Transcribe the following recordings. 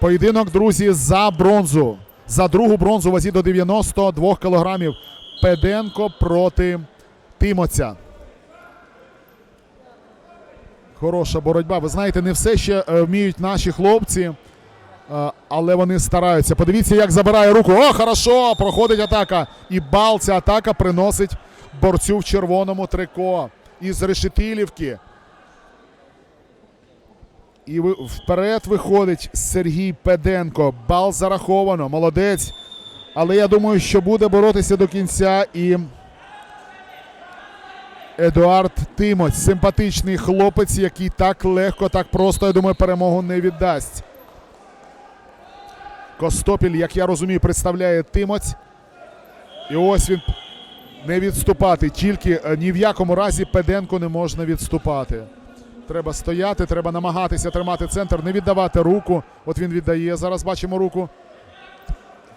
Поєдинок, друзі, за бронзу. За другу бронзу вазі до 92 кілограмів. Педенко проти Тимоця. Хороша боротьба. Ви знаєте, не все ще е, вміють наші хлопці, е, але вони стараються. Подивіться, як забирає руку. О, хорошо! Проходить атака. І бал ця атака приносить борцю в червоному трико із Решетилівки. І вперед виходить Сергій Педенко. Бал зараховано. Молодець. Але я думаю, що буде боротися до кінця і Едуард Тимоць. Симпатичний хлопець, який так легко, так просто, я думаю, перемогу не віддасть. Костопіль, як я розумію, представляє Тимоць. І ось він не відступати. Тільки е, ні в якому разі Педенко не можна відступати. Треба стояти, треба намагатися тримати центр, не віддавати руку. От він віддає. Зараз бачимо руку.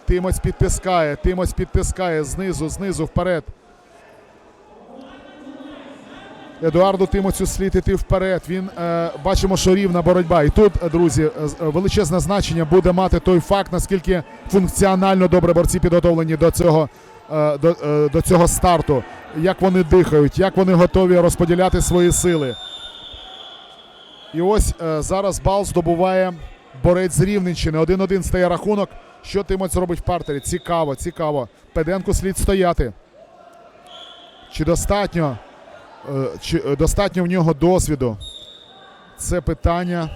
Тимоць підтискає. Тимоць підтискає знизу, знизу, вперед. Едуарду Тимоцю слід іти вперед. Він е, бачимо, що рівна боротьба. І тут, е, друзі, е, е, величезне значення буде мати той факт, наскільки функціонально добре борці підготовлені до цього, е, до, е, до цього старту. Як вони дихають, як вони готові розподіляти свої сили. І ось е, зараз бал здобуває борець з Рівненщини. 1-1 стає рахунок. Що Тимоць робить в партері? Цікаво, цікаво. Педенку слід стояти. Чи достатньо? Е, Чи е, достатньо в нього досвіду? Це питання.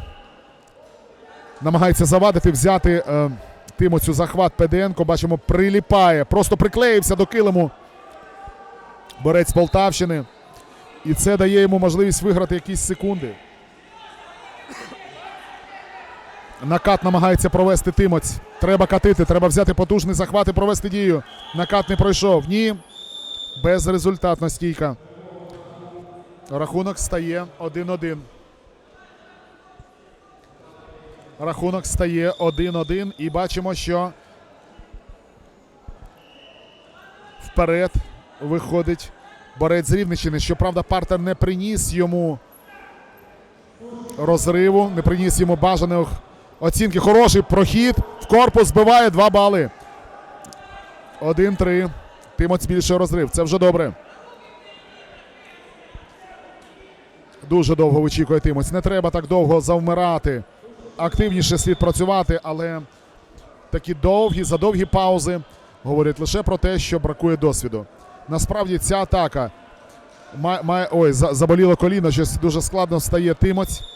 Намагається завадити, взяти е, Тимоцю захват Педенко. Бачимо, приліпає. Просто приклеївся до килиму. Борець Полтавщини. І це дає йому можливість виграти якісь секунди. Накат намагається провести Тимоць. Треба катити, треба взяти потужний захват і провести дію. Накат не пройшов. Ні. Безрезультатна стійка. Рахунок стає 1-1. Рахунок стає 1-1. І бачимо, що вперед виходить борець з Рівненщини. Щоправда, партер не приніс йому розриву, не приніс йому бажаних оцінки. Хороший прохід. В корпус збиває 2 бали. 1-3. Тимоць збільшує розрив. Це вже добре. Дуже довго вичікує Тимоць. Не треба так довго завмирати. Активніше слід працювати, але такі довгі, задовгі паузи говорять лише про те, що бракує досвіду. Насправді ця атака має ой, заболіло коліно, щось дуже складно стає Тимоць.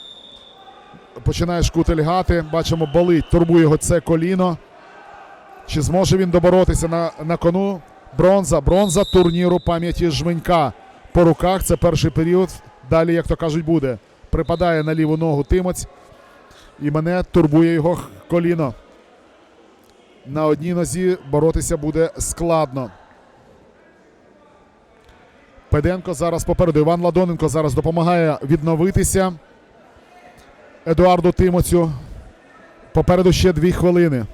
Починає шкутильгати. Бачимо, болить, турбує його це коліно. Чи зможе він доборотися на, на кону? Бронза, бронза турніру пам'яті Жменька. По руках це перший період. Далі, як то кажуть, буде. Припадає на ліву ногу Тимоць. І мене турбує його коліно. На одній нозі боротися буде складно. Педенко зараз попереду. Іван Ладоненко зараз допомагає відновитися. Едуарду Тимоцю. Попереду ще дві хвилини.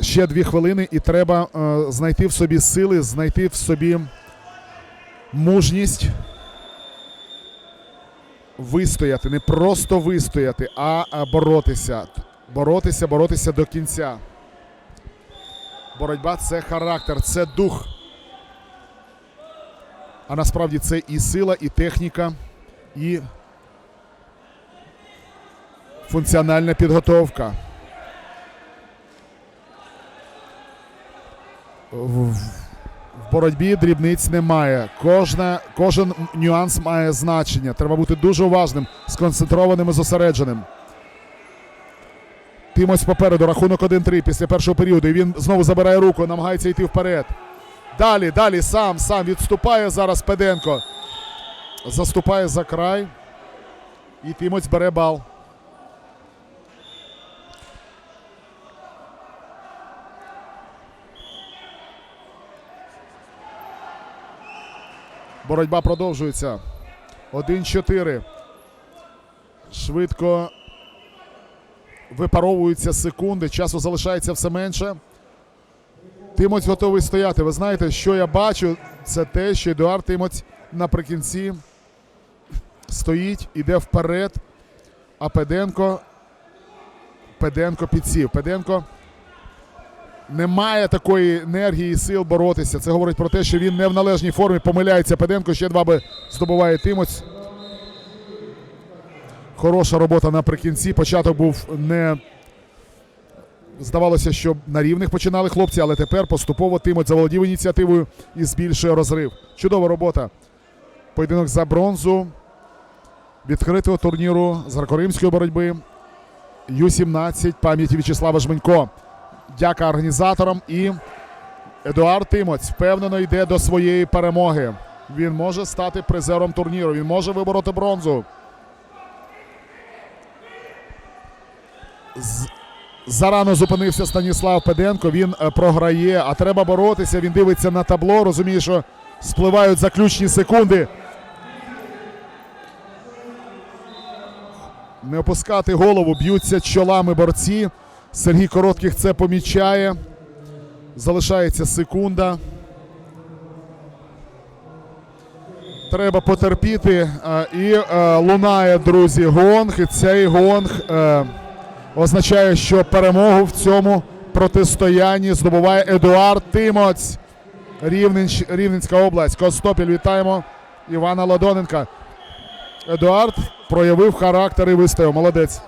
Ще дві хвилини, і треба е, знайти в собі сили, знайти в собі мужність. Вистояти, не просто вистояти, а боротися. Боротися, боротися до кінця. Боротьба це характер, це дух. А насправді це і сила, і техніка, і функціональна підготовка. В, боротьбі дрібниць немає. Кожна, кожен нюанс має значення. Треба бути дуже уважним, сконцентрованим і зосередженим. Тимось попереду, рахунок 1-3 після першого періоду. І він знову забирає руку, намагається йти вперед. Далі, далі, сам, сам відступає зараз Педенко. Заступає за край. І Тимоць бере бал. Боротьба продовжується. 1-4. Швидко випаровуються секунди. Часу залишається все менше. Тимоць готовий стояти. Ви знаєте, що я бачу, це те, що Едуард Тимоць наприкінці стоїть, іде вперед. А Педенко Педенко підсів. Педенко не має такої енергії і сил боротися. Це говорить про те, що він не в належній формі. Помиляється Педенко. Ще два би здобуває Тимоць. Хороша робота наприкінці. Початок був не. Здавалося, що на рівних починали хлопці, але тепер поступово Тимоць заволодів ініціативою і збільшує розрив. Чудова робота. Поєдинок за бронзу відкритого турніру з греко-римської боротьби Ю-17 пам'яті В'ячеслава Жменько. Дяка організаторам і Едуард Тимоць впевнено йде до своєї перемоги. Він може стати призером турніру. Він може вибороти бронзу. Зарано зупинився Станіслав Педенко. Він е, програє, а треба боротися. Він дивиться на табло, розуміє, що спливають заключні секунди. Не опускати голову, б'ються чолами борці. Сергій Коротких це помічає. Залишається секунда. Треба потерпіти. Е, І е, лунає, друзі, гонг. І цей гонг е, означає, що перемогу в цьому протистоянні здобуває Едуард Тимоць. Рівненщ, Рівненська область. Костопіль, вітаємо Івана Ладоненка. Едуард проявив характер і вистояв. Молодець.